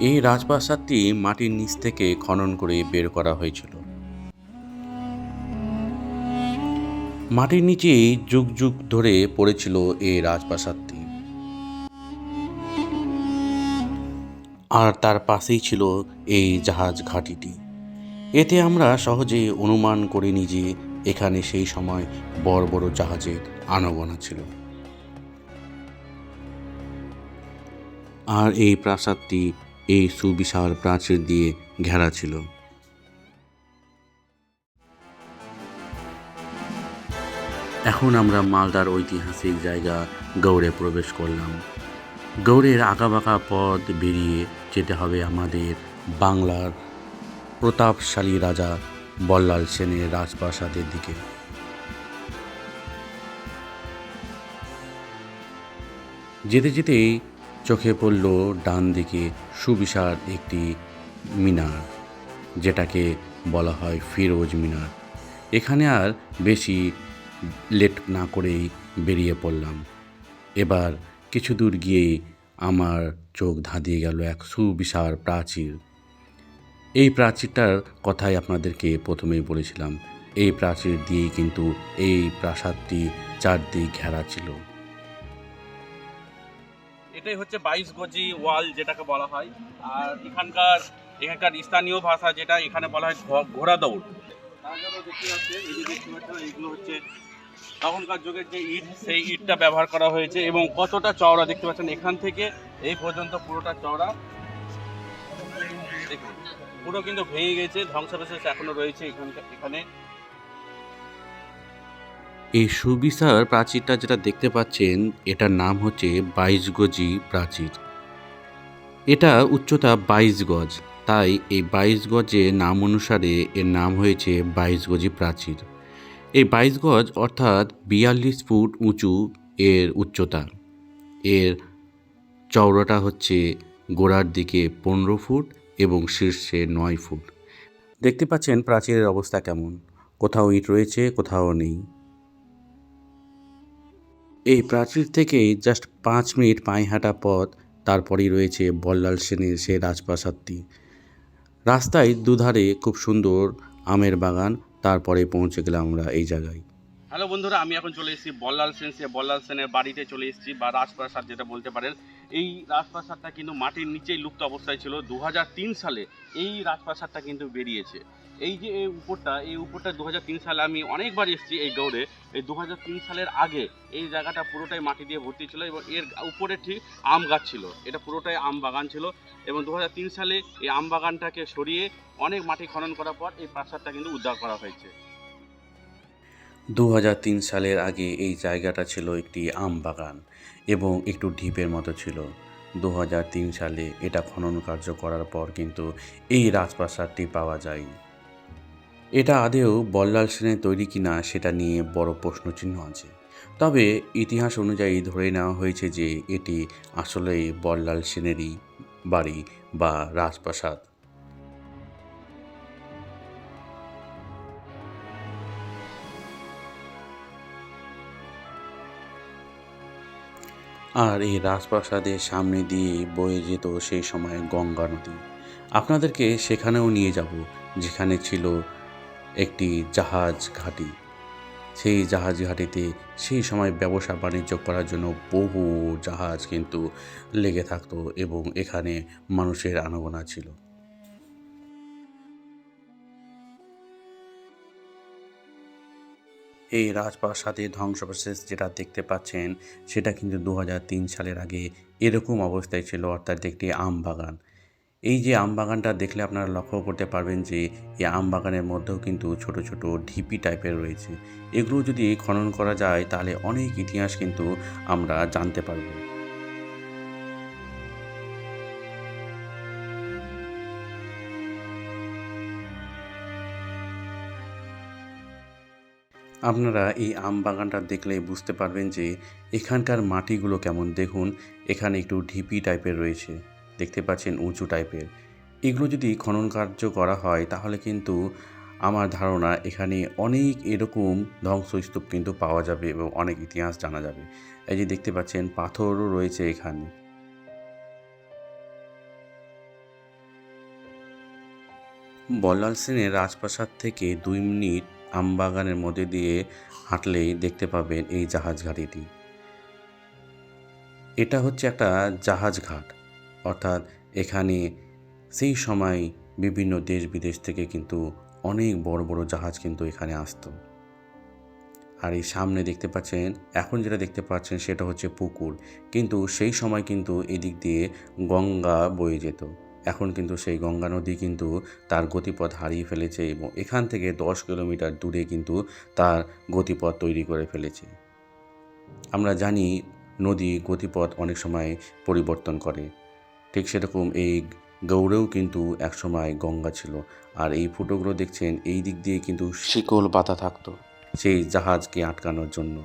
এই রাজপ্রাসাদটি মাটির নিচ থেকে খনন করে বের করা হয়েছিল। মাটির নিচেই যুগ যুগ ধরে পড়েছিল এই রাজপ্রাসাদটি। আর তার পাশেই ছিল এই জাহাজ ঘাঁটিটি। এতে আমরা সহজে অনুমান করিনি যে এখানে সেই সময় বড় বড় জাহাজের আনাগোনা ছিল। আর এই প্রাসাদটি এই সুবিশাল প্রাচীর দিয়ে ঘেরা ছিল। এখন আমরা মালদার ঐতিহাসিক জায়গা গৌড়ে প্রবেশ করলাম। গৌড়ের আঁকাবাঁকা পথ বেরিয়ে যেতে হবে আমাদের বাংলার প্রতাপশালী রাজা বল্লাল সেনের রাজপ্রাসাদের দিকে। যেতে যেতেই চোখে পড়ল ডান দিকে সুবিশাল একটি মিনার, যেটাকে বলা হয় ফিরোজ মিনার। এখানে আর বেশি লেট না করেই বেরিয়ে পড়লাম। এবার কিছু দূর গিয়েই আমার চোখ ধাঁধিয়ে গেল এক সুবিশাল প্রাচীর। এই প্রাচীরটার কথাই আপনাদেরকে প্রথমেই বলেছিলাম। এই প্রাচীর দিয়েই কিন্তু এই প্রাসাদটি চারদিক ঘেরা ছিল। এটাই হচ্ছে বাইশ গজি ওয়াল যেটাকে বলা হয়। আর এখানকার এখানকার স্থানীয় ভাষা যেটা, এখানে বলা হয় ঘোড়া দৌড়। হচ্ছে তখনকার যুগের যে ইট, সেই ইটটা ব্যবহার করা হয়েছে এবং কতটা চওড়া দেখতে পাচ্ছেন, এখান থেকে এই পর্যন্ত পুরোটা চওড়া। পুরো কিন্তু ভেঙে গেছে, ধ্বংসাবশেষ এখনও রয়েছে এখানকার, এখানে। এই সুবিশাল প্রাচীরটা যেটা দেখতে পাচ্ছেন, এটার নাম হচ্ছে বাইশ গজি প্রাচীর। এটা উচ্চতা বাইশ গজ, তাই এই বাইশ গজের নাম অনুসারে এর নাম হয়েছে বাইশ গজি প্রাচীর। এই বাইশ গজ অর্থাৎ বিয়াল্লিশ ফুট উঁচু এর উচ্চতা। এর চওড়াটা হচ্ছে গোড়ার দিকে পনেরো ফুট এবং শীর্ষে নয় ফুট। দেখতে পাচ্ছেন প্রাচীরের অবস্থা কেমন? কোথাও ইট রয়েছে, কোথাও নেই। এই প্রাচীর থেকে জাস্ট পাঁচ মিনিট পায়ে হাঁটা পথ তারপরেই রয়েছে বল্লাল সেনের সে রাজপ্রাসাদটি। রাস্তায় দুধারে খুব সুন্দর আমের বাগান, তারপরে পৌঁছে গেলাম আমরা এই জায়গায়। হ্যালো বন্ধুরা, আমি এখন চলে এসেছি বল্লাল সেন, সে বল্লাল সেনের বাড়িতে চলে এসেছি, বা রাজপ্রাসাদ যেটা বলতে পারেন। এই রাজপ্রাসাদটা কিন্তু মাটির নিচেই লুপ্ত অবস্থায় ছিল। দু হাজার তিন সালে এই রাজপ্রাসাদটা কিন্তু বেরিয়েছে। এই যে এই উপরটা এই উপরটা দু হাজার তিন সালে আমি অনেকবার এসেছি এই গৌড়ে। এই দু হাজার তিন সালের আগে এই জায়গাটা পুরোটাই মাটি দিয়ে ভর্তি ছিল এবং এর উপরে ঠিক আম গাছ ছিল। এটা পুরোটাই আম বাগান ছিল এবং দু হাজার তিন সালে এই আম বাগানটাকে সরিয়ে অনেক মাটি খনন করার পর এই প্রাসাদটা কিন্তু উদ্ধার করা হয়েছে। দু হাজার তিন সালের আগে এই জায়গাটা ছিল একটি আম বাগান এবং একটু ঢিপের মতো ছিল। দু হাজার তিন সালে এটা খনন কার্য করার পর কিন্তু এই রাজপ্রাসাদটি পাওয়া যায় এটা আদেও বল্লাল সেনের তৈরি কিনা সেটা নিয়ে বড় প্রশ্নচিহ্ন আছে। তবে ইতিহাস অনুযায়ী ধরে নেওয়া হয়েছে যে এটি আসলে বল্লাল সেনেরই বাড়ি বা রাজপ্রাসাদ। আর এই রাজপ্রাসাদের সামনে দিয়ে বয়ে যেত সেই সময় গঙ্গা নদী। আপনাদেরকে সেখানেও নিয়ে যাব, যেখানে ছিল একটি জাহাজ ঘাঁটি। সেই জাহাজ ঘাঁটিতে সেই সময় ব্যবসা বাণিজ্য করার জন্য বহু জাহাজ কিন্তু লেগে থাকতো এবং এখানে মানুষের আনাগোনা ছিল। এই রাজপ্রাসাদের ধ্বংসাবশেষ যেটা দেখতে পাচ্ছেন, সেটা কিন্তু দু হাজার তিন সালের আগে এরকম অবস্থায় ছিল, অর্থাৎ একটি আম বাগান এই যে আম বাগানটা দেখলে আপনারা লক্ষ্য করতে পারবেন যে এই আম বাগানের মধ্যেও কিন্তু ছোট ছোট ঢিপি টাইপের রয়েছে। এগুলো যদি খনন করা যায়, তাহলে অনেক ইতিহাস কিন্তু আমরা জানতে পারব। আপনারা এই আম বাগানটা দেখলে বুঝতে পারবেন যে এখানকার মাটিগুলো কেমন। দেখুন, এখানে একটু ঢিপি টাইপের রয়েছে। দেখতে পাচ্ছেন উঁচু টাইপের। এগুলো যদি খনন কার্য করা হয়, তাহলে কিন্তু আমার ধারণা এখানে অনেক এরকম ধ্বংসস্তূপ কিন্তু পাওয়া যাবে এবং অনেক ইতিহাস জানা যাবে। এই যে দেখতে পাচ্ছেন, পাথরও রয়েছে এখানে। বল্লাল সেনের রাজপ্রাসাদ থেকে দুই মিনিট আমবাগানের মধ্যে দিয়ে হাঁটলেই দেখতে পাবেন এই জাহাজ ঘাটিটি। এটা হচ্ছে একটা জাহাজ ঘাট। অর্থাৎ এখানে সেই সময় বিভিন্ন দেশ বিদেশ থেকে কিন্তু অনেক বড় বড় জাহাজ কিন্তু এখানে আসতো। আর এই সামনে দেখতে পাচ্ছেন, এখন যেটা দেখতে পাচ্ছেন সেটা হচ্ছে পুকুর। কিন্তু সেই সময় কিন্তু এদিক দিয়ে গঙ্গা বয়ে যেত। এখন কিন্তু সেই গঙ্গা নদী কিন্তু তার গতিপথ হারিয়ে ফেলেছে এবং এখান থেকে দশ কিলোমিটার দূরে কিন্তু তার গতিপথ তৈরি করে ফেলেছে। আমরা জানি নদী গতিপথ অনেক সময় পরিবর্তন করে। ঠিক সেরকম এই গৌড়েও কিন্তু একসময় গঙ্গা ছিল। আর এই ফুটোগুলো দেখছেন এই দিক দিয়ে কিন্তু শিকল বাতা থাকতো। সেই জাহাজকে আটকানোর জন্য।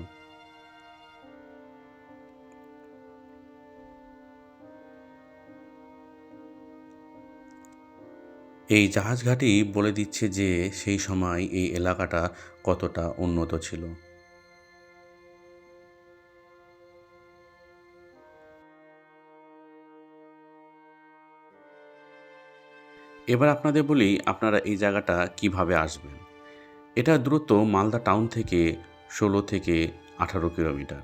এই জাহাজঘাটি বলে দিচ্ছে যে সেই সময় এই এলাকাটা কতটা উন্নত ছিল। এবার আপনাদের বলি আপনারা এই জায়গাটা কীভাবে আসবেন। এটা দূরত্ব মালদা টাউন থেকে ষোলো থেকে আঠারো কিলোমিটার।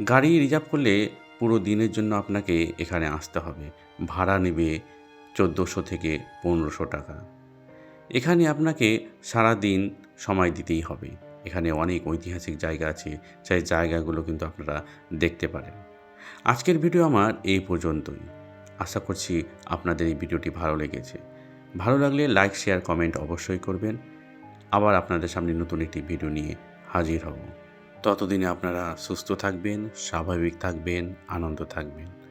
গাড়ি রিজার্ভ করলে পুরো দিনের জন্য আপনাকে এখানে আসতে হবে। ভাড়া নেবে চোদ্দোশো থেকে পনেরোশো টাকা। এখানে আপনাকে সারা দিন সময় দিতেই হবে। এখানে অনেক ঐতিহাসিক জায়গা আছে, সেই জায়গাগুলো কিন্তু আপনারা দেখতে পারেন। আজকের ভিডিও আমার এই পর্যন্তই। আশা করছি আপনাদের এই ভিডিওটি ভালো লেগেছে। ভালো লাগলে লাইক শেয়ার কমেন্ট অবশ্যই করবেন। আবার আপনাদের সামনে নতুন একটি ভিডিও নিয়ে হাজির হব। ততদিনে আপনারা সুস্থ থাকবেন, স্বাভাবিক থাকবেন, আনন্দ থাকবেন।